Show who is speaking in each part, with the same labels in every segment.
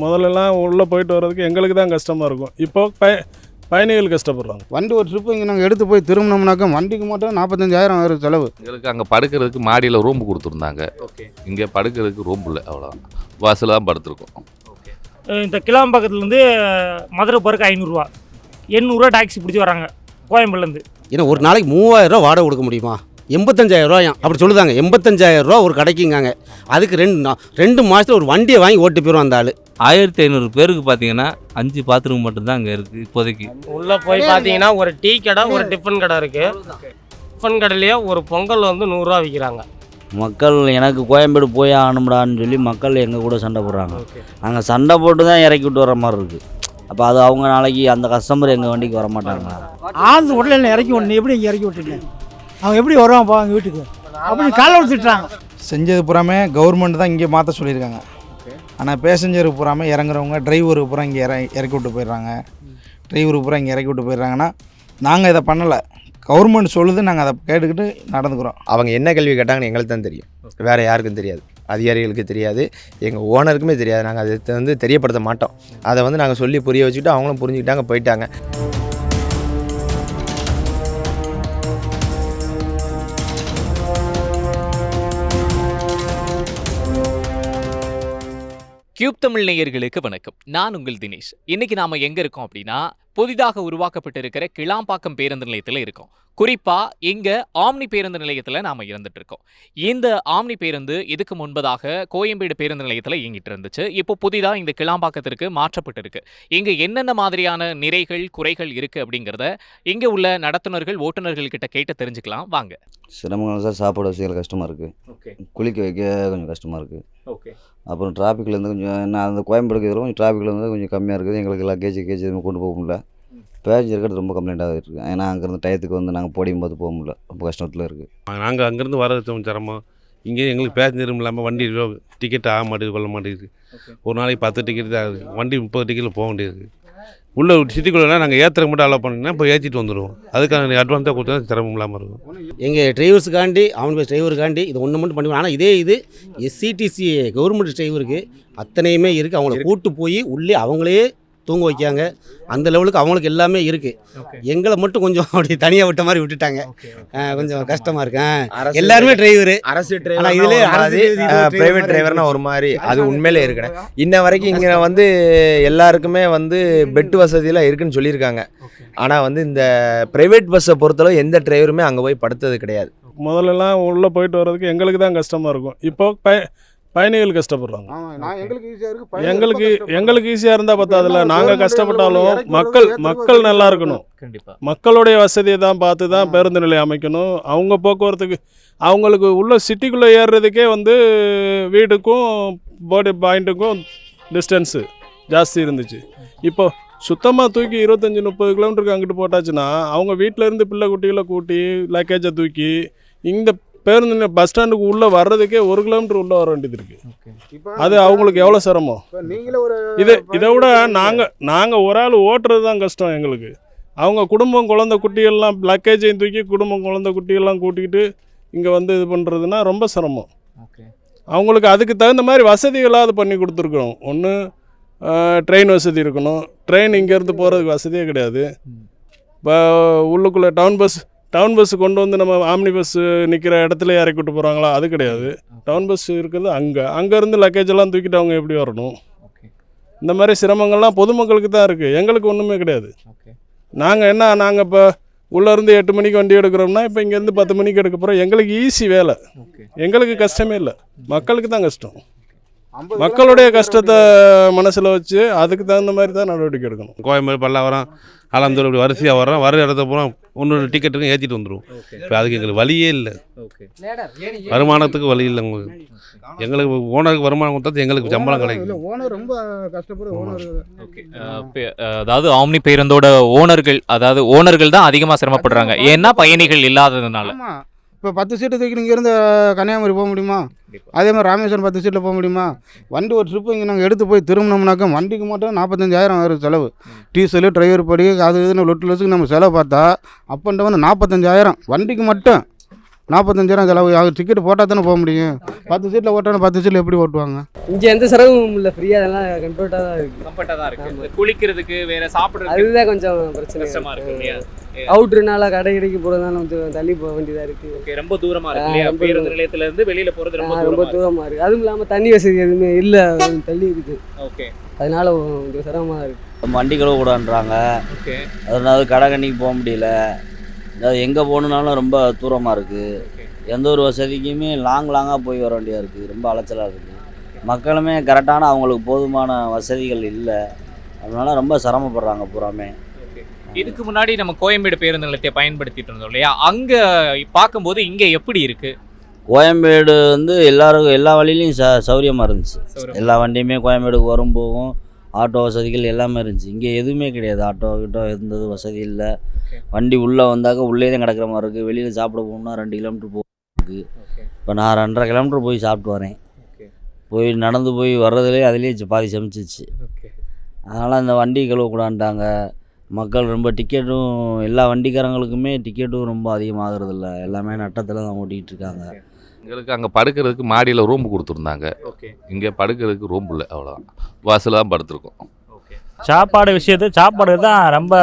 Speaker 1: முதல்லலாம் உள்ளே போயிட்டு வர்றதுக்கு எங்களுக்கு தான் கஷ்டமாக இருக்கும். இப்போ பய பயணிகள் கஷ்டப்படுறாங்க.
Speaker 2: வண்டி ஒரு ட்ரிப்பு இங்கே நாங்கள் எடுத்து போய் திரும்பினோம்னாக்கா வண்டிக்கு மட்டும் நாற்பத்தஞ்சாயிரம் ஆயிரம் செலவு.
Speaker 3: எங்களுக்கு அங்கே படுக்கிறதுக்கு மாடியில் ரூம் கொடுத்துருந்தாங்க. இங்கே படுக்கிறதுக்கு ரூம் இல்லை அவ்வளோதான் பஸ்ஸில் தான் படுத்துருக்கோம்
Speaker 4: இந்த கிளாம்பாக்கத்துலேருந்து மதுரை போகிறக்கு ஐநூறுரூவா எண்ணூறுரூவா டாக்ஸி பிடிச்சி வராங்க கோயம்புலேருந்து
Speaker 5: ஏன்னா ஒரு நாளைக்கு மூவாயிரம் ரூபா வாடகை கொடுக்க முடியுமா? எண்பத்தஞ்சாயிரம் ரூபாயாம் அப்படி சொல்லுதாங்க. எண்பத்தஞ்சாயிரம் ரூபா ஒரு கடைக்குங்காங்க. அதுக்கு ரெண்டு நா- ரெண்டு மாதத்தில் ஒரு வண்டியை வாங்கி ஓட்டு போயிடும் அந்த ஆள்.
Speaker 6: ஆயிரத்தி ஐநூறு பேருக்கு பார்த்தீங்கன்னா அஞ்சு பாத்ரூம் மட்டும்தான் அங்கே இருக்குது இப்போதைக்கு.
Speaker 7: உள்ளே போய் பார்த்தீங்கன்னா ஒரு டீ கடை ஒரு டிஃபன் கடை இருக்குது டிஃபன் கடையிலேயே ஒரு பொங்கல் வந்து நூறுரூவா விற்கிறாங்க
Speaker 8: மக்கள் எனக்கு கோயம்பேடு போய் ஆகணும்டான்னு சொல்லி மக்கள் எங்கள் கூட சண்டை போடுறாங்க. நாங்கள் சண்டை போட்டு தான் இறக்கி விட்டு வர மாதிரி இருக்குது அப்போ அது அவங்க நாளைக்கு அந்த கஸ்டமர் எங்கள் வண்டிக்கு வர மாட்டாங்களா?
Speaker 4: ஆழ்ந்து உடலில் இறக்கி விடணும். எப்படி இங்கே இறக்கி விட்டீங்க அவங்க எப்படி வருவாங்க போ அவங்க வீட்டுக்கு? அப்படி காலை விட்டுட்டாங்க
Speaker 2: செஞ்சது பூராமே கவர்மெண்ட் தான் இங்கே மாற்ற சொல்லியிருக்காங்க. ஆனால் பேசஞ்சருக்கு பூராமே இறங்குறவங்க டிரைவருக்கு பூரா இங்கே இற இறக்கி விட்டு போயிடுறாங்க. டிரைவருக்கு பூரா இங்கே இறக்கி விட்டு போயிடுறாங்கன்னா நாங்கள் இதை பண்ணலை. கவர்மெண்ட் சொல்லுது நாங்கள் அதை கேட்டுக்கிட்டு நடந்துக்கிறோம்.
Speaker 9: அவங்க என்ன கேள்வி கேட்டாங்கன்னு எங்களுக்கு தான் தெரியும். வேறு யாருக்கும் தெரியாது. அதிகாரிகளுக்கு தெரியாது. எங்கள் ஓனருக்குமே தெரியாது. நாங்கள் அதை வந்து தெரியப்படுத்த மாட்டோம். அதை வந்து நாங்கள் சொல்லி புரிய வச்சுக்கிட்டு அவங்களும் புரிஞ்சுக்கிட்டாங்க போயிட்டாங்க.
Speaker 10: கியூப் தமிழ் நேயர்களுக்கு வணக்கம். நான் உங்கள் தினேஷ். இன்னைக்கு நாம எங்க இருக்கோம் அப்படின்னா புதிதாக உருவாக்கப்பட்டிருக்கிற கிளாம்பாக்கம் பேருந்து நிலையத்துல இருக்கோம். குறிப்பா இங்க ஆம்னி பேருந்து நிலையத்துல நாம இருந்துட்டு இருக்கோம். இந்த ஆம்னி பேருந்து இதுக்கு முன்பதாக கோயம்பேடு பேருந்து நிலையத்துல இயங்கிட்டு இருந்துச்சு. இப்போ புதிதா இந்த கிளாம்பாக்கத்திற்கு மாற்றப்பட்டிருக்கு. இங்க என்னென்ன மாதிரியான நிறைகள் குறைகள் இருக்கு அப்படிங்கறத இங்க உள்ள நடத்துனர்கள் ஓட்டுநர்கள் கிட்ட கேட்டு தெரிஞ்சுக்கலாம். வாங்க.
Speaker 8: சிரமங்கள் சார் சாப்பாடு வசதிகள் கஷ்டமாக இருக்குது
Speaker 10: ஓகே.
Speaker 8: குளிக்க வைக்க கொஞ்சம் கஷ்டமாக இருக்குது
Speaker 10: ஓகே.
Speaker 8: அப்புறம் டிராஃபிக்லேருந்து கொஞ்சம் என்ன அந்த கோயம்பேடுக்கு இதில் கொஞ்சம் டிராஃபிக்கில் வந்து கொஞ்சம் கம்மியாக இருக்குது. எங்களுக்கு லக்கேஜ் கேஜ் எதுவும் கொண்டு போக முடியல. பேசஞ்சர் இருக்கிறது ரொம்ப கம்ப்ளைண்ட்டாக இருக்குது ஏன்னா அங்கேருந்து டயத்துக்கு வந்து நாங்கள் போடியும் போது போக முடியல. ரொம்ப கஷ்டத்தில் இருக்குது
Speaker 1: நாங்கள் அங்கேருந்து வர்றது கொஞ்சம் சிரமம். இங்கே எங்களுக்கு பேசஞ்சரும் இல்லாமல் வண்டி டிக்கெட் ஆக மாட்டேங்குது கொள்ள மாட்டேங்குது. ஒரு நாளைக்கு பத்து டிக்கெட் தான் ஆகுது. வண்டி முப்பது டிக்கெட்டில் போக வேண்டியது உள்ள சிட்டிக்குள்ளே நாங்கள் ஏற்றுற மட்டும் அலோவ் பண்ணிங்கன்னா இப்போ ஏற்றிட்டு வந்துடுவோம் அதுக்கான அட்வான்ஸாக கொடுத்தா சிரமம் இல்லாமல் இருக்கும்.
Speaker 5: எங்கள் டிரைவர்ஸுக்காண்டி அவன் பஸ் டிரைவருக்காண்டி இது ஒன்று மட்டும் பண்ணி ஆனால் இதே இது எஸ்சிடிசி கவர்மெண்ட் டிரைவருக்கு அத்தனையுமே இருக்குது அவங்கள கூட்டு போய் உள்ளே அவங்களே தூங்க வைக்காங்க அந்த லெவலுக்கு அவங்களுக்கு எல்லாமே இருக்குது எங்களை மட்டும் கொஞ்சம் அப்படி தனியாக விட்ட மாதிரி விட்டுட்டாங்க. கொஞ்சம் கஷ்டமாக இருக்கு. ஆ, எல்லாருமே டிரைவரு
Speaker 9: அரசு
Speaker 5: அரசு driver
Speaker 9: பிரைவேட் டிரைவர்னா ஒரு மாதிரி அது உண்மையிலே இருக்குண்ணே இன்ன வரைக்கும் இங்கே வந்து எல்லாருக்குமே வந்து பெட் வசதியெல்லாம் இருக்குன்னு சொல்லியிருக்காங்க. ஆனால் வந்து இந்த பிரைவேட் பஸ்ஸை பொறுத்தளவு எந்த டிரைவருமே அங்கே போய் படுத்தது கிடையாது.
Speaker 1: முதல்லலாம் உள்ளே போயிட்டு வர்றதுக்கு எங்களுக்கு தான் கஷ்டமாக இருக்கும். இப்போ பயணிகள் கஷ்டப்படுறாங்க.
Speaker 2: எங்களுக்கு
Speaker 1: எங்களுக்கு எங்களுக்கு ஈஸியாக இருந்தால் பத்தாதுல்ல நாங்கள் கஷ்டப்பட்டாலும் மக்கள் மக்கள் நல்லா இருக்கணும்.
Speaker 10: கண்டிப்பா.
Speaker 1: மக்களுடைய வசதியை தான் பார்த்து தான் பேருந்து நிலையம் அமைக்கணும். அவங்க போக்குவரத்துக்கு அவங்களுக்கு உள்ள சிட்டிக்குள்ளே ஏறுறதுக்கே வந்து வீடுக்கும் போடி பாயிண்ட்டுக்கும் டிஸ்டன்ஸு ஜாஸ்தி இருந்துச்சு. இப்போ சுத்தமாக தூக்கி இருபத்தஞ்சி முப்பது கிலோமீட்டருக்கு அங்கிட்டு போட்டாச்சுன்னா அவங்க வீட்டில் இருந்து பிள்ளை குட்டிகளை கூட்டி லக்கேஜை தூக்கி இந்த பேருந்து பஸ் ஸ்டாண்டுக்கு உள்ளே வர்றதுக்கே ஒரு கிலோமீட்டர் உள்ளே வர வேண்டியது இருக்குது அது அவங்களுக்கு எவ்வளோ சிரமம்?
Speaker 2: நீங்களே ஒரு
Speaker 1: இது இதை விட நாங்கள் நாங்கள் ஒரு ஆள் ஓட்டுறது தான் கஷ்டம் எங்களுக்கு. அவங்க குடும்பம் குழந்தை குட்டிகள்லாம் லக்கேஜையும் தூக்கி குடும்பம் குழந்தை குட்டிகள்லாம் கூட்டிக்கிட்டு இங்கே வந்து இது பண்ணுறதுனா ரொம்ப சிரமம்.
Speaker 10: ஓகே
Speaker 1: அவங்களுக்கு அதுக்கு தகுந்த மாதிரி வசதிகளாவது பண்ணி கொடுத்துருக்கணும் ஒன்று ட்ரெயின் வசதி இருக்கணும். ட்ரெயின் இங்கேருந்து போகிறதுக்கு வசதியே கிடையாது. இப்போ உள்ளுக்குள்ளே டவுன் பஸ் டவுன் பஸ் கொண்டு வந்து நம்ம ஆம்னி பஸ் நிற்கிற இடத்துல இறக்கி விட்டு போகிறாங்களா அது கிடையாது. டவுன் பஸ் இருக்குது அங்கே. அங்கேருந்து லக்கேஜ் எல்லாம் தூக்கிட்டு அவங்க எப்படி வரணும்? இந்த மாதிரி சிரமங்கள்லாம் பொதுமக்களுக்கு தான் இருக்குது எங்களுக்கு ஒன்றுமே கிடையாது.
Speaker 10: ஓகே
Speaker 1: நாங்கள் என்ன நாங்கள் இப்போ உள்ளேருந்து எட்டு மணிக்கு வண்டி எடுக்கிறோம்னா இப்போ இங்கேருந்து பத்து மணிக்கு எடுக்க போகிறோம் எங்களுக்கு ஈஸி வேலை. எங்களுக்கு கஷ்டமே இல்லை. மக்களுக்கு தான் கஷ்டம். மக்களுடைய கஷ்டத்தை மனசில் வச்சு அதுக்கு தகுந்த மாதிரி தான் நடவடிக்கை எடுக்கணும்.
Speaker 11: கோயம்பேடு பல்லாவரம் அலந்தூர் இப்படி வரிசையாக வரோம் வர இடத்த போகிறோம் ஒன்று டிக்கெட்டுக்கும் ஏற்றிட்டு வந்துடுவோம் இப்போ அதுக்கு எங்களுக்கு வழியே இல்லை.
Speaker 10: ஓகே.
Speaker 11: வருமானத்துக்கு வழி இல்லை உங்களுக்கு. எங்களுக்கு ஓனருக்கு வருமானம் கொடுத்தா எங்களுக்கு சம்பளம் கிடைக்கும்
Speaker 2: ஓனர் ரொம்ப கஷ்டப்படுற ஓனர்.
Speaker 10: ஓகே. அதாவது ஆம்னி பேருந்தோட ஓனர்கள் அதாவது ஓனர்கள் தான் அதிகமாக சிரமப்படுறாங்க. ஏன்னா பயணிகள் இல்லாததுனால.
Speaker 2: இப்போ பத்து சீட்டு தூக்கி நீங்கள் இருந்து கன்னியாகுமரி போக முடியுமா? அதே மாதிரி ராமேஸ்வரம் பத்து சீட்டில் போக முடியுமா? வண்டி ஒரு ட்ரிப்பு இங்கே நாங்கள் எடுத்து போய் திரும்பினோம்னாக்கா வண்டிக்கு மட்டும் நாற்பத்தஞ்சாயிரம் ஆயிரம் செலவு. டீசலு டிரைவர் படி அது இதுன்னு லொட்டு லொசுக்கு நம்ம செலவு பார்த்தா அப் அண்ட் டவுன் நாற்பத்தஞ்சாயிரம் வண்டிக்கு மட்டும்
Speaker 12: நாற்பத்தஞ்சாயிரம் செலவு. அவர் டிக்கெட் போட்டால் தானே போக முடியும்? பத்து சீட்டில் ஓட்டான பத்து சீட்டில் எப்படி ஓட்டுவாங்க?
Speaker 13: இங்கே எந்த செலவும் இல்லை ஃப்ரீயாக அதெல்லாம் கம்ஃபர்ட்டாக தான் இருக்குது
Speaker 10: கம்ஃபர்ட்டாக தான் குளிக்கிறதுக்கு வேற சாப்பிடுறதுக்கு
Speaker 13: அதுதான் கொஞ்சம் பிரச்சனை.
Speaker 10: கஷ்டமா இருக்கு இல்லையா?
Speaker 13: அவுட்ருனால கடை கடைக்கு போகிறதுனால கொஞ்சம் தள்ளி போக வேண்டியதாக இருக்குது
Speaker 10: ஓகே ரொம்ப தூரமா இருக்கு இல்லையா? பேருந்து
Speaker 13: தூரம்.
Speaker 10: நிலையத்துல இருந்து வெளியில போறது ரொம்ப
Speaker 13: ரொம்ப
Speaker 10: தூரமா இருக்கு.
Speaker 13: தூரமாக இருக்குது அதுவும் இல்லாமல் தண்ணி வசதி எதுவுமே இல்லை. தள்ளி இருக்குது
Speaker 10: ஓகே
Speaker 13: அதனால கொஞ்சம் சிரமமாக இருக்குது
Speaker 8: வண்டி கழுவ கூடான்றாங்க
Speaker 10: ஓகே
Speaker 8: அதனால கடை கண்ணிக்கு போக முடியல. அதாவது எங்கே போகணுன்னாலும் ரொம்ப தூரமாக இருக்குது எந்த ஒரு வசதிக்குமே லாங் லாங்காக போய் வர வேண்டியதாக இருக்குது ரொம்ப அலைச்சலாக இருக்குது மக்களுமே கரெக்டான அவங்களுக்கு போதுமான வசதிகள் இல்லை. அதனால ரொம்ப சிரமப்படுறாங்க பூராமே.
Speaker 10: இதுக்கு முன்னாடி நம்ம கோயம்பேடு பேருந்து நிலையத்தை பயன்படுத்திட்டு இருந்தோம் இல்லையா? அங்க பார்க்கும்போது இங்க எப்படி இருக்கு?
Speaker 8: கோயம்பேடு வந்து எல்லாரும் எல்லா வழியிலையும் ச சௌரியமாக இருந்துச்சு. எல்லா வண்டியுமே கோயம்பேடுக்கு வரும் போகும். ஆட்டோ வசதிகள் எல்லாமே இருந்துச்சு. இங்கே எதுவுமே கிடையாது. ஆட்டோ கிட்டோ இருந்தது வசதி இல்லை. வண்டி உள்ளே வந்தாக்க உள்ளே தான் கிடக்கிற மாதிரி இருக்குது வெளியில் சாப்பிட போகணும்னா ரெண்டு கிலோமீட்டர் போகுது இப்போ நான் ரெண்டரை கிலோமீட்டர் போய் சாப்பிட்டு வரேன். போய் நடந்து போய் வர்றதுலேயே அதுலேயே பாதி சமைச்சிச்சு அதனால் இந்த வண்டி கழுவக்கூடான்ட்டாங்க மக்கள் ரொம்ப டிக்கெட்டும் எல்லா வண்டிக்காரங்களுக்குமே டிக்கெட்டும் ரொம்ப அதிகமாகிறது இல்லை எல்லாமே நட்டத்தில் தான் ஓட்டிகிட்டு இருக்காங்க.
Speaker 3: எங்களுக்கு அங்கே படுக்கிறதுக்கு மாடியில் ரூம் கொடுத்துருந்தாங்க.
Speaker 10: ஓகே
Speaker 3: இங்கே படுக்கிறதுக்கு ரூம் இல்லை அவ்வளோதான் வாசலில் தான் படுத்திருக்கோம்.
Speaker 4: சாப்பாடு விஷயத்து சாப்பாடு தான் ரொம்ப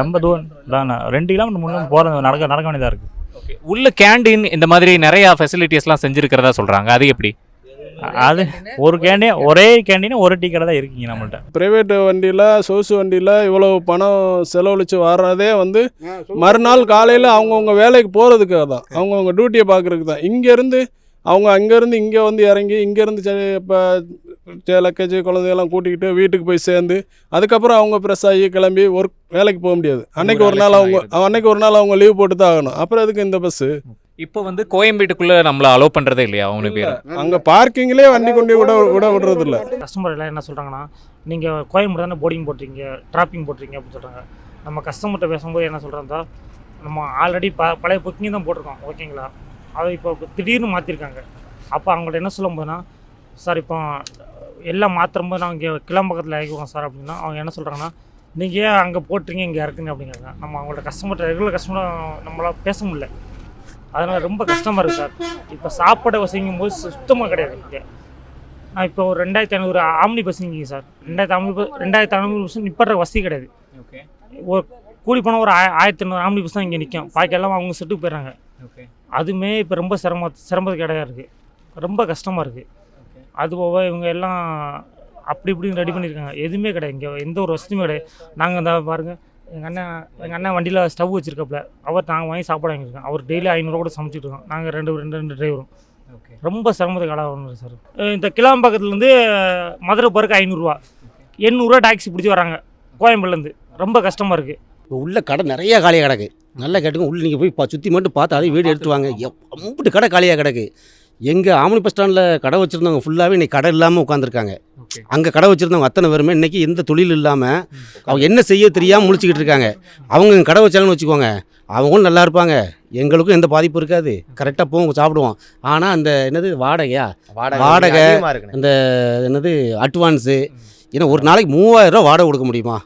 Speaker 4: ரொம்ப தூரம் தான்? ரெண்டு கிலோமீட்டர் முன்னே போகிறது நடக்க நடக்க வேண்டியதாக இருக்குது
Speaker 10: ஓகே உள்ள கேண்டீன் இந்த மாதிரி நிறைய ஃபெசிலிட்டிஸ்லாம் செஞ்சிருக்கிறதா சொல்றாங்க. அது எப்படி?
Speaker 4: அது ஒரு கேண்டீன் ஒரே கேண்டீன் ஒரு டீ கடை தான் இருக்கீங்க நம்மள்ட்ட.
Speaker 1: ப்ரைவேட் வண்டியில் சொகுசு வண்டியில் இவ்வளோ பணம் செலவழித்து வர்றதே வந்து மறுநாள் காலையில் அவங்கவுங்க வேலைக்கு போகிறதுக்காக தான் அவங்கவுங்க டியூட்டியை பார்க்குறதுக்கு தான். இங்கேருந்து அவங்க அங்கேருந்து இங்கே வந்து இறங்கி இங்கேருந்து இப்போ லக்கேஜ் குழந்தையெல்லாம் கூட்டிக்கிட்டு வீட்டுக்கு போய் சேர்ந்து அதுக்கப்புறம் அவங்க ப்ரெஸ் ஆகி கிளம்பி ஒர்க் வேலைக்கு போக முடியாது. அன்னைக்கு ஒரு நாள் அவங்க அன்னைக்கு ஒரு நாள் அவங்க லீவ் போட்டு தான் ஆகணும். அப்புறம் எதுக்கு இந்த பஸ்ஸு
Speaker 10: இப்போ வந்து கோயம்பேட்டுக்குள்ள நம்மள அலோவ் பண்றதே இல்லையா? அவனு பேர்.
Speaker 1: அங்கே பார்க்கிங்லேயே வண்டி கொண்டு விட விட விடுறது இல்லை
Speaker 4: கஸ்டமர் எல்லாம் என்ன சொல்கிறாங்கன்னா நீங்கள் கோயம்பேடு தானே போர்டிங் போட்டிருக்கீங்க ட்ராப்பிங் போட்டிருக்கீங்க அப்படின்னு சொல்கிறாங்க நம்ம கஸ்டமர்கிட்ட பேசும்போது என்ன சொல்கிறதா நம்ம ஆல்ரெடி ப பழைய புக்கிங் தான் போட்டிருக்கோம் ஓகேங்களா அதை இப்போ திடீர்னு மாற்றிருக்காங்க அப்போ அவங்கள்ட்ட என்ன சொல்லும் போதுன்னா சார் இப்போ எல்லாம் மாற்றும் போது நாங்கள் இங்கே கிளம்பக்கத்தில் இறக்கிடுவோம் சார் அப்படின்னா அவங்க என்ன சொல்கிறாங்கன்னா நீங்கள் ஏன் அங்கே போட்டுறீங்க இங்கே இறக்குங்க அப்படிங்கிறாங்க. நம்ம அவங்கள்ட்ட கஸ்டமர்கிட்ட ரெகுலர் கஸ்டமர் நம்மளால் பேச முடியல. அதனால் ரொம்ப கஷ்டமாக இருக்குது சார். இப்போ சாப்பாடு வசதிங்கும் போது சுத்தமாக கிடையாது இங்கே. நான் இப்போ ஒரு ரெண்டாயிரத்தி ஐநூறு ஆம்னி பஸ் நிற்கிங்க சார். ரெண்டாயிரத்தி ஐநூறு பஸ் ரெண்டாயிரத்தி ஐநூறு பஸ் நிப்பாட்டுற வசதி கிடையாது.
Speaker 10: ஓகே.
Speaker 4: ஒரு கூலி போனால் ஒரு ஆய- ஆயிரத்தி ஐநூறு ஆம்னி பஸ் தான் இங்கே நிற்கும் பாக்கி எல்லாம் அவங்க செட்டுக்கு போயிடுறாங்க.
Speaker 10: ஓகே.
Speaker 4: அதுவுமே இப்போ ரொம்ப சிரம சிரமத்துக்கு இடையா இருக்குது ரொம்ப கஷ்டமாக இருக்குது அது போக இவங்க எல்லாம் அப்படி இப்படின்னு ரெடி பண்ணியிருக்காங்க. எதுவுமே கிடையாது. இங்கே எந்த ஒரு வசதியுமே கிடையாது. நாங்கள் இந்த பாருங்கள் எங்கள் அண்ணன் எங்கள் அண்ணன் வண்டியில் ஸ்டவ் வச்சுருக்காப்புல அவர் நாங்கள் வாங்கி சாப்பாடு வாங்கியிருக்கோம் அவர் டெய்லி ஐநூறுரூவா கூட சமைச்சிட்டு இருக்கோம். நாங்கள் ரெண்டு ரெண்டு ரெண்டு டிரைவரும்
Speaker 10: ஓகே.
Speaker 4: ரொம்ப சிரமத்துக்கு ஆளாக சார். இந்த கிளாம்பாக்கத்துலேருந்து மதுரை போகிறக்கு ஐநூறுரூவா எண்ணூறுரூவா டாக்ஸி பிடிச்சி வராங்க. கோயம்பேடுலேருந்து ரொம்ப கஷ்டமாக இருக்குது
Speaker 5: இப்போ உள்ள கடை நிறைய காலியாக கிடக்கு. நல்லா கேட்டுங்க உள்ள நீங்கள் போய் பா சுற்றி மட்டும் பார்த்து அதையும் வீடு எடுத்து வாங்க. அம்பிட்டு கடை காலியாக கிடக்கு. எங்கள் ஆமணி பஸ் ஸ்டாண்டில் கடை வச்சுருந்தவங்க ஃபுல்லாகவே இன்னைக்கு கடை இல்லாமல் உட்காந்துருக்காங்க அங்கே கடை வச்சுருந்தவங்க அத்தனை பேருமே இன்றைக்கி எந்த தொழில் இல்லாமல் அவங்க என்ன செய்ய தெரியாமல் முழிச்சிக்கிட்டு இருக்காங்க. அவங்க கடை வச்சாங்கன்னு வச்சுக்கோங்க அவங்களும் நல்லா இருப்பாங்க. எங்களுக்கும் எந்த பாதிப்பும் இருக்காது. கரெக்டாக போவோம் சாப்பிடுவோம். ஆனால் அந்த என்னது வாடகையா? வாடகை, அந்த என்னது அட்வான்ஸு ஏன்னா ஒரு நாளைக்கு மூவாயிரம் ரூபா வாடகை கொடுக்க முடியுமா?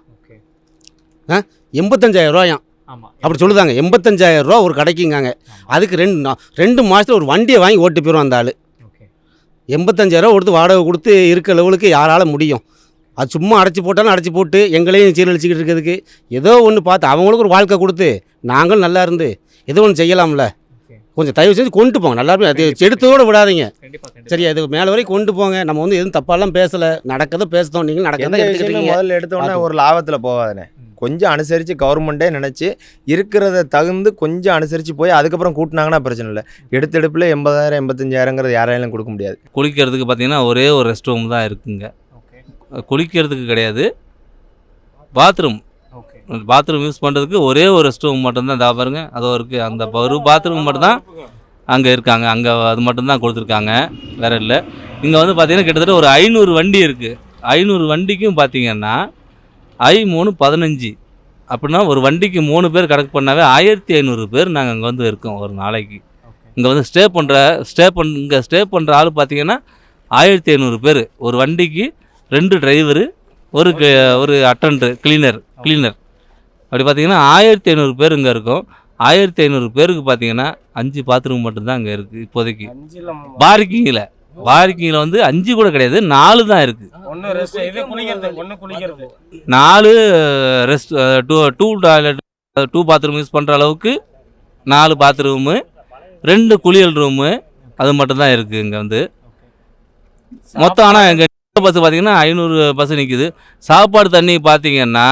Speaker 5: ஆ? எண்பத்தஞ்சாயிரம் ரூபாயாம்.
Speaker 10: ஆமா.
Speaker 5: அப்படி சொல்லுதாங்க. எண்பத்தஞ்சாயிரம் ரூபா ஒரு கடைக்குங்காங்க. அதுக்கு ரெண்டு ரெண்டு மாதத்தில் ஒரு வண்டியை வாங்கி ஓட்டு போயிடும் அந்த ஆள். எண்பத்தஞ்சாயிரம் கொடுத்து வாடகை கொடுத்து இருக்க லெவலுக்கு யாரால முடியும்? அது சும்மா அடைச்சி போட்டாலும் அடைச்சி போட்டு எங்களையும் சீரழிச்சிக்கிட்டு இருக்கிறதுக்கு ஏதோ ஒன்று பார்த்து அவங்களுக்கு ஒரு வாழ்க்கை கொடுத்து நாங்களும் நல்லா இருந்து ஏதோ ஒன்று செய்யலாம்ல. கொஞ்சம் தயவு செஞ்சு கொண்டு போங்க. நல்லா அது விடாதீங்க. சரியா? இது மேலே வரைக்கும் கொண்டு போங்க. நம்ம வந்து எதுவும் தப்பாலாம் பேசலை. நடக்கதை பேசுதோம் நீங்கள்
Speaker 9: எந்த
Speaker 5: நடக்கதை
Speaker 9: விஷயமே
Speaker 5: எடுத்துக்கிட்டீங்க
Speaker 9: முதல்ல எடுத்த உடனே
Speaker 5: பார்த்து.
Speaker 9: ஒரு லாபத்தில் போகாதுண்ணே கொஞ்சம் அனுசரித்து கவர்மெண்ட்டே நினச்சி இருக்கிறத தகுந்து கொஞ்சம் அனுசரித்து போய் அதுக்கப்புறம் கூட்டினாங்கன்னா பிரச்சனை இல்லை. எடுத்த எடுப்பில் எண்பதாயிரம் எண்பத்தஞ்சாயிரங்கிறது யாராலையும் கொடுக்க முடியாது.
Speaker 6: குளிக்கிறதுக்கு பார்த்தீங்கன்னா ஒரே ஒரு ரெஸ்ட் ரூம் தான் இருக்குங்க. குளிக்கிறதுக்கு கிடையாது. பாத்ரூம்
Speaker 10: ஓகே
Speaker 6: பாத்ரூம் யூஸ் பண்ணுறதுக்கு ஒரே ஒரு ரெஸ்ட் ரூம் மட்டும்தான் இதா பாருங்க. அதோ இருக்குது அந்த ஒரு பாத்ரூம் மட்டும்தான் அங்கே இருக்காங்க. அங்கே அது மட்டும்தான் கொடுத்துருக்காங்க. வேற இல்லை. இங்கே வந்து பார்த்தீங்கன்னா கிட்டத்தட்ட ஒரு ஐநூறு வண்டி இருக்குது ஐநூறு வண்டிக்கும் பார்த்தீங்கன்னா ஐ மூணு பதினஞ்சு. அப்படின்னா ஒரு வண்டிக்கு மூணு பேர் கணக்கு பண்ணாவே ஆயிரத்தி ஐநூறு பேர் நாங்கள் அங்கே வந்து இருக்கோம் ஒரு நாளைக்கு. இங்கே வந்து ஸ்டே பண்ணுற ஸ்டே பண் இங்கே ஸ்டே பண்ணுற ஆள் பார்த்தீங்கன்னா ஆயிரத்தி ஐநூறு பேர். ஒரு வண்டிக்கு ரெண்டு டிரைவரு ஒரு க- ஒரு அட்டன்டர் கிளீனர் கிளீனர். அப்படி பார்த்தீங்கன்னா ஆயிரத்தி ஐநூறு பேர் இங்கே இருக்கும். ஆயிரத்தி ஐநூறு பேருக்கு பார்த்தீங்கன்னா அஞ்சு பாத்ரூம் மட்டும்தான் அங்கே இருக்குது இப்போதைக்கு. பார்க்கிங்கில் பார்க்கிங்கில் வந்து அஞ்சு கூட கிடையாது நாலு தான் இருக்குது
Speaker 7: ஒன்று ரெஸ்ட் இது குளிக்கிறது ஒன்று குளிக்கிறது.
Speaker 6: நாலு rest two two toilet two bathroom use பண்ணுற அளவுக்கு நாலு பாத்ரூமு ரெண்டு குளியல் ரூமு அது மட்டும்தான் இருக்குது இங்கே வந்து. மொத்தம் ஆனால் எங்கள் பஸ் பார்த்தீங்கன்னா ஐநூறு பஸ் நிற்குது சாப்பாடு தண்ணி பார்த்தீங்கன்னா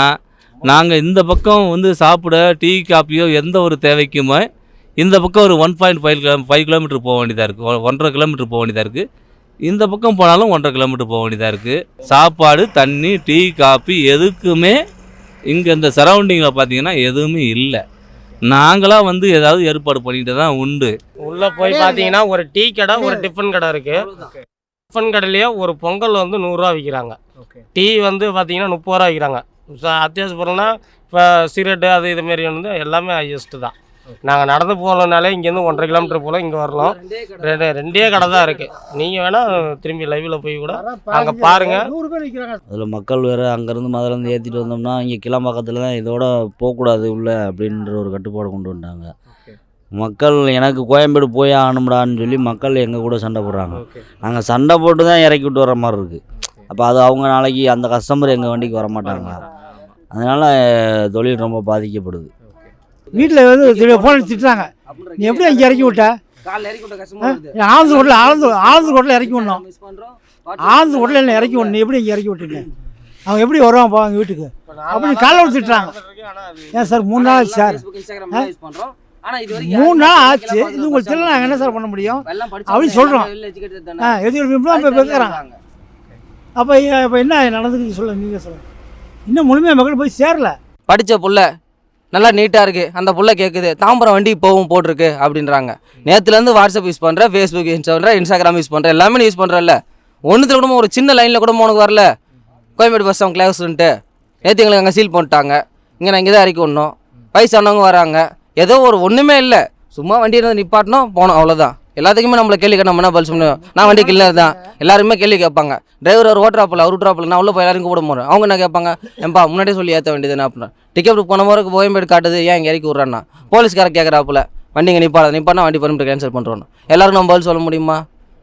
Speaker 6: நாங்கள் இந்த பக்கம் வந்து சாப்பிட டீ காப்பியோ எந்த ஒரு தேவைக்குமே இந்த பக்கம் ஒரு one point five kilo five kilometre போக வேண்டியதாக இருக்குது ஒன்றரை கிலோமீட்டர் போக வேண்டியதாக இருக்குது இந்த பக்கம் போனாலும் ஒன்றரை கிலோமீட்டர் போக வேண்டியதாக இருக்குது சாப்பாடு தண்ணி டீ காப்பி எதுக்குமே இங்கே இந்த சரௌண்டிங்கில் பார்த்தீங்கன்னா எதுவுமே இல்லை. நாங்களாக வந்து ஏதாவது ஏற்பாடு பண்ணிட்டு தான் உண்டு.
Speaker 7: உள்ளே போய் பார்த்தீங்கன்னா ஒரு டீ கடை ஒரு டிஃபன் கடை இருக்குது டிஃபன் கடையிலேயே ஒரு பொங்கல் வந்து நூறுரூவா விற்கிறாங்க டீ வந்து பார்த்தீங்கன்னா முப்பது ரூபா விற்கிறாங்க அத்தியாவசிய பொருள்னா இப்போ சிகரெட்டு அது இது மாரி வந்து எல்லாமே ஹையஸ்ட்டு தான். நாங்கள் நடந்து போகலனாலே இங்கேருந்து ஒன்றரை கிலோமீட்டர் போல் இங்கே வரலாம். ரெண்டு ரெண்டே கடை தான் இருக்குது நீங்கள் வேணால் திரும்பி லைவில் போய் கூட அங்கே பாருங்கள்
Speaker 8: அதில் மக்கள் வேறு அங்கேருந்து மதுலேருந்து ஏற்றிட்டு வந்தோம்னா இங்கே கிளம்பாக்கத்தில் தான் இதோட போகக்கூடாது உள்ள அப்படின்ற ஒரு கட்டுப்பாடு கொண்டு வந்தாங்க மக்கள் எனக்கு கோயம்பேடு போய் ஆகணும்டான்னு சொல்லி மக்கள் எங்கள் கூட சண்டை போடுறாங்க. நாங்கள் சண்டை போட்டு தான் இறக்கி விட்டு வர மாதிரி இருக்குது அப்போ அது அவங்க நாளைக்கு அந்த கஸ்டமர் எங்கள் வண்டிக்கு வர மாட்டாங்க அதனால் தொழில் ரொம்ப பாதிக்கப்படுது.
Speaker 14: வீட்டில் வந்து ஃபோன் திட்டுறாங்க நீ எப்படி அங்கே இறக்கி விட்ட?
Speaker 13: காலைல இறக்கி விட்ட
Speaker 14: ஆ?
Speaker 13: கஸ்டமர்
Speaker 14: ஆனந்த ஹோட்டலில் ஆனந்த ஆனந்த ஹோட்டலில் இறக்கி விடணும். ஆனந்த ஹோட்டலில் என்ன இறக்கி விடணும்? நீ எப்படி இங்கே இறக்கி விட்டீங்க அவங்க எப்படி வருவாங்க போவாங்க வீட்டுக்கு? அப்படி காலைல திட்டுறாங்க ஏன் சார் மூணு நாள் ஆச்சு சார்?
Speaker 13: இன்ஸ்டாகிராம்
Speaker 14: ஆ?
Speaker 13: யூஸ் பண்றோம். ஆனா இது வரைக்கும்
Speaker 14: மூணு நாள் ஆச்சு. இது உங்களுக்கு தெரியல நாங்கள் என்ன சார் பண்ண முடியும்?
Speaker 13: எல்லாம் படிச்சவங்க,
Speaker 14: அப்படி சொல்கிறோம். ஆ தான் போய் பேசுகிறாங்க அப்போ இப்போ என்ன நடந்துக்குது சொல்லுங்க நீங்கள் சொல்லுங்கள் இன்னும் முழுமையாக மக்கள் போய் சேரல?
Speaker 13: படிச்ச புள்ள நல்லா நீட்டாக இருக்குது அந்த புள்ள கேட்குது தாம்பரம் வண்டி இப்போவும் போட்டிருக்கு அப்படின்றாங்க. நேற்றுலேருந்து வாட்ஸ்அப் யூஸ் பண்ணுற ஃபேஸ்புக் யூஸ் பண்ணுற இன்ஸ்டாகிராம் யூஸ் பண்ணுற எல்லாமே யூஸ் பண்ணுறல்ல ஒன்றுத்தில் கூட ஒரு சின்ன லைனில் கூட உனக்கு வரல. கோயம்பேடு பஸ் அவங்க கிளாஸ்ன்ட்டு நேற்று எங்களுக்கு அங்கே சீல் பண்ணிட்டாங்க இங்கே நான் இங்கே தான் இறக்கி விடணும். வயசானவங்க வராங்க. ஏதோ ஒரு ஒன்றுமே இல்லை. சும்மா வண்டியில் இருந்து போனோம் அவ்வளோதான் எல்லாத்துக்குமே நம்மளை கேள்வி கேட்டோம்னா நம்ம என்ன பதில் நான் வண்டி கிளினர் தான். எல்லாருமே கேள்வி கேட்பாங்க. டிரைவர் ஒரு ஓட்டுறாப்பில் அவர் விட்றாப்பில் நான் உள்ள போய் எல்லாரும் கூட போகிறேன் அவங்க என்ன கேட்பாங்க? ஏன்பா முன்னாடியே சொல்லி ஏற்ற வேண்டியது அப்படின்னா டிக்கெட் புக் முறைக்கு போயம்பேடு காட்டுது ஏன் இங்கே இறக்கி விட்றான்னா? போலீஸ்காரர் கேட்குறாப்புல வண்டிங்க நிப்பாட நிப்பாடா வண்டி பர்மிட் கேன்சல் பண்ணுறோம் எல்லாரும் நம்ம பதில் சொல்ல முடியுமா?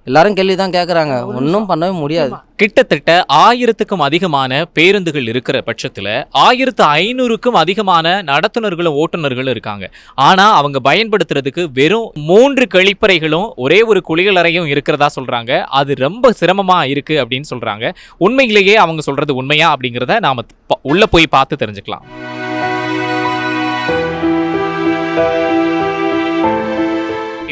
Speaker 13: எல்லாரும் கேள்வி தான் கேட்குறாங்க ஒன்றும் பண்ணவே முடியாது.
Speaker 10: கிட்டத்தட்ட ஆயிரத்துக்கும் அதிகமான பேருந்துகள் இருக்கிற பட்சத்தில் ஆயிரத்து ஐநூறுக்கும் அதிகமான நடத்துனர்களும் ஓட்டுநர்களும் இருக்காங்க. ஆனால் அவங்க பயன்படுத்துறதுக்கு வெறும் மூன்று கழிப்பறைகளும் ஒரே ஒரு குளியலறையும் இருக்கிறதா சொல்கிறாங்க அது ரொம்ப சிரமமாக இருக்குது அப்படின்னு சொல்கிறாங்க உண்மையிலேயே அவங்க சொல்கிறது உண்மையா அப்படிங்கிறத நாம் உள்ளே போய் பார்த்து தெரிஞ்சுக்கலாம்.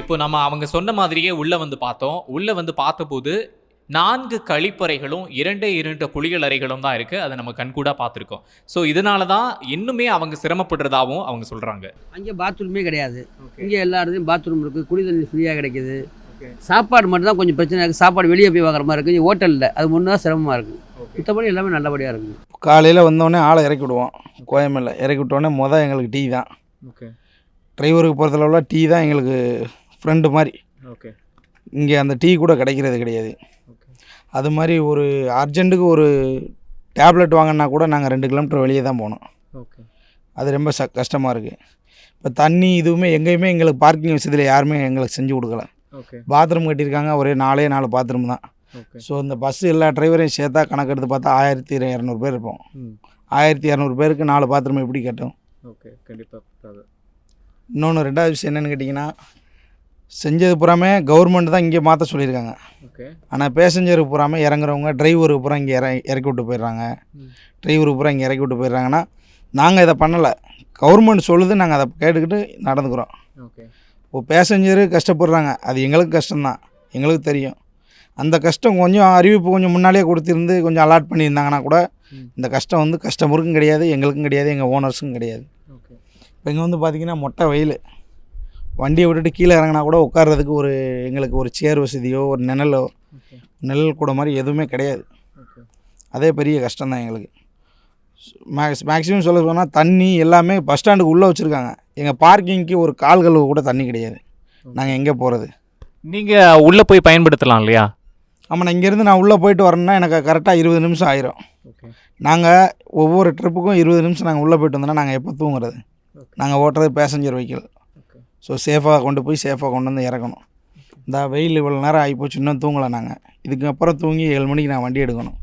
Speaker 10: இப்போ நம்ம அவங்க சொன்ன மாதிரியே உள்ள வந்து பார்த்தோம். உள்ள வந்து பார்த்தபோது நான்கு கழிப்பறைகளும் இரண்டே இரண்டு குளியல் அறைகளும் தான் இருக்கு. அதை நம்ம கண்கூடா பார்த்துருக்கோம். ஸோ இதனால தான் இன்னுமே அவங்க சிரமப்படுறதாவும் அவங்க சொல்றாங்க.
Speaker 13: அங்கே பாத்ரூமே கிடையாது. இங்கே எல்லா இடத்துலையும் பாத்ரூம் இருக்குது குடி தண்ணி ஃப்ரீயாக கிடைக்குது. சாப்பாடு மட்டும் தான் கொஞ்சம் பிரச்சனை இருக்குது சாப்பாடு வெளியே போய் வாங்குற மாதிரி இருக்குது ஹோட்டலில் அது ஒன்று தான் சிரமமாக இருக்குது மற்றபடி எல்லாமே நல்லபடியாக இருக்குது
Speaker 2: காலையில் வந்தோடனே ஆளை இறக்கி விடுவோம். கோயம்பேடில். இறக்கி விட்டோடனே மொதல் எங்களுக்கு டீ தான்.
Speaker 1: ஓகே
Speaker 2: டிரைவருக்கு பொறுத்தளவுல டீ தான் எங்களுக்கு ஃப்ரெண்டு மாதிரி.
Speaker 1: ஓகே
Speaker 2: இங்கே அந்த டீ கூட கிடைக்கிறது கிடையாது. அது மாதிரி ஒரு அர்ஜென்ட்டுக்கு ஒரு டேப்லெட் வாங்கினா கூட நாங்கள் ரெண்டு கிலோமீட்டர் வெளியே தான் போகணும்
Speaker 1: ஓகே
Speaker 2: அது ரொம்ப ச கஷ்டமாக இருக்குது இப்போ தண்ணி இதுவுமே எங்கேயுமே எங்களுக்கு பார்க்கிங் வசதியில் யாருமே எங்களுக்கு செஞ்சு கொடுக்கல.
Speaker 1: ஓகே
Speaker 2: பாத்ரூம் கட்டியிருக்காங்க. ஒரே நாலே நாலு பாத்ரூம் தான்.
Speaker 1: ஓகே
Speaker 2: ஸோ இந்த பஸ் எல்லா டிரைவரையும் சேர்த்தா கணக்கெடுத்து பார்த்தா ஆயிரத்தி இரநூறு பேர் இருப்போம். ஆயிரத்தி இரநூறு பேருக்கு நாலு பாத்ரூம் எப்படி கட்டும்?
Speaker 1: ஓகே கண்டிப்பாக
Speaker 2: இன்னொன்று ரெண்டாவது விஷயம் என்னென்னு கேட்டிங்கன்னா செஞ்சது பூராமே கவர்மெண்ட் தான் இங்கே மாற்ற சொல்லியிருக்காங்க.
Speaker 1: ஓகே.
Speaker 2: ஆனால் பேசஞ்சருக்கு பூராமே இறங்குறவங்க டிரைவருக்கு பூரா இங்கே இற இறக்கி விட்டு போயிடுறாங்க. டிரைவருக்கு பூரா இங்கே இறக்கி விட்டு போயிடுறாங்கன்னா நாங்கள் இதை பண்ணலை. கவர்மெண்ட் சொல்லுது நாங்கள் அதை கேட்டுக்கிட்டு நடந்துக்கிறோம்.
Speaker 1: ஓகே.
Speaker 2: இப்போ பேசஞ்சரு கஷ்டப்படுறாங்க. அது எங்களுக்கு கஷ்டம்தான். எங்களுக்கு தெரியும். அந்த கஷ்டம் கொஞ்சம் அறிவிப்பு கொஞ்சம் முன்னாலே கொடுத்திருந்து கொஞ்சம் அலாட் பண்ணியிருந்தாங்கன்னா கூட. இந்த கஷ்டம் வந்து கஸ்டமருக்கும் கிடையாது எங்களுக்கும் கிடையாது எங்கள் ஓனர்ஸுக்கும் கிடையாது.
Speaker 1: ஓகே.
Speaker 2: இப்போ இங்கே வந்து பார்த்திங்கன்னா மொட்டை வெயில். வண்டியை விட்டுட்டு கீழே இறங்கினா கூட உட்கார்றதுக்கு ஒரு எங்களுக்கு ஒரு சேர் வசதியோ ஒரு நிழலோ நிழல் கூட மாதிரி எதுவுமே கிடையாது. அதே பெரிய கஷ்டம்தான் எங்களுக்கு. மேக்ஸ் மேக்ஸிமம் சொல்ல போனால் தண்ணி எல்லாமே பஸ் ஸ்டாண்டுக்கு உள்ளே வச்சுருக்காங்க. எங்கள் பார்க்கிங்க்கு ஒரு கால் கழுவு கூட தண்ணி கிடையாது. நாங்கள் எங்கே போகிறது
Speaker 10: நீங்க உள்ள போய் பயன்படுத்தலாம் இல்லையா?
Speaker 2: ஆமாம் நான் இங்கேருந்து நான் உள்ளே போயிட்டு வரேன்னா எனக்கு கரெக்டாக இருபது நிமிஷம் ஆயிரும். நாங்கள் ஒவ்வொரு ட்ரிப்புக்கும் இருபது நிமிஷம் நாங்கள் உள்ளே போயிட்டு வந்தோம்னா நாங்கள் எப்போ தூங்குறது? நாங்கள் ஓட்டுறது பேசஞ்சர் வெஹிக்கிள் ஸோ சேஃபாக கொண்டு போய் சேஃபாக கொண்டு வந்து இறக்கணும். இந்த வெயில் இவ்வளோ நேரம் ஆகிப்போச்சு இன்னும் தூங்கலை நாங்கள் இதுக்கப்புறம் தூங்கி ஏழு மணிக்கு நான் வண்டி எடுக்கணும்.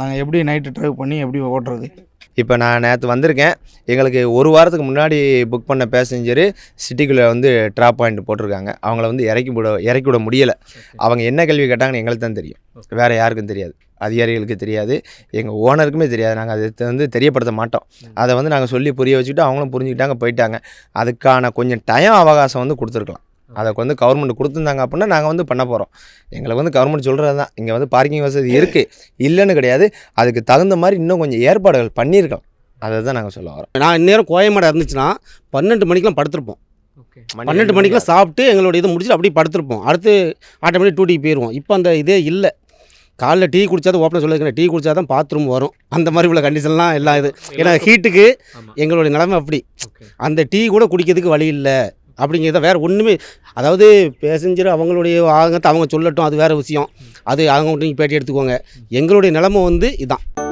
Speaker 2: நாங்கள் எப்படி நைட்டு ட்ரைவ் பண்ணி எப்படி ஓட்டுறது?
Speaker 9: இப்போ நான் நேற்று வந்திருக்கேன். எங்களுக்கு ஒரு வாரத்துக்கு முன்னாடி புக் பண்ண பேசஞ்சரு சிட்டிக்குள்ளே வந்து ட்ராப் பாயிண்ட் போட்டிருக்காங்க. அவங்கள வந்து இறக்கி விட இறக்கி விட முடியலை. அவங்க என்ன கேள்வி கேட்டாங்கன்னு எங்களுக்கு தான் தெரியும். வேறு யாருக்கும் தெரியாது. அதிகாரிகளுக்கு தெரியாது. எங்கள் ஓனருக்குமே தெரியாது. நாங்கள் அதை வந்து தெரியப்படுத்த மாட்டோம். அதை வந்து நாங்கள் சொல்லி புரிய வச்சுக்கிட்டு அவங்களும் புரிஞ்சுக்கிட்டாங்க போயிட்டாங்க. அதுக்கான கொஞ்சம் டைம் அவகாசம் வந்து கொடுத்துருக்கலாம். அதை வந்து கவர்மெண்ட் கொடுத்துருந்தாங்க அப்படின்னா நாங்கள் வந்து பண்ண போகிறோம் எங்களுக்கு வந்து கவர்மெண்ட் சொல்கிறது தான் இங்கே வந்து பார்க்கிங் வசதி இருக்குது இல்லைன்னு கிடையாது. அதுக்கு தகுந்த மாதிரி இன்னும் கொஞ்சம் ஏற்பாடுகள் பண்ணியிருக்கலாம் அதை தான் நாங்கள் சொல்ல வரோம்.
Speaker 5: நான் இந்நேரம் கோயம்பேடு இருந்துச்சுன்னா பன்னெண்டு மணிக்கெலாம் படுத்திருப்போம். பன்னெண்டு மணிக்கெலாம் சாப்பிட்டு எங்களோட இதை முடிச்சுட்டு அப்படியே படுத்திருப்போம். அடுத்து ஆட்டோமேட்டிக் டூட்டிக்கு போயிடுவோம் இப்போ அந்த இதே இல்லை. காலைல டீ குடிச்சாதான் ஓப்பனாக சொல்லியிருக்கேன். டீ குடிச்சா தான் பாத்ரூம் வரும். அந்த மாதிரி உள்ள கண்டிஷன்லாம் எல்லாம் இது. ஏன்னா ஹீட்டுக்கு எங்களுடைய நிலைமை அப்படி. அந்த டீ கூட குடிக்கிறதுக்கு வழி இல்லை. அப்படிங்கிறத வேறு ஒன்றுமே அதாவது பேசஞ்சர் அவங்களுடைய ஆகத்தை அவங்க சொல்லட்டும் அது வேறு விஷயம். அது அவங்க நீங்கள் பேட்டி எடுத்துக்கோங்க. எங்களுடைய நிலைமை வந்து இதுதான்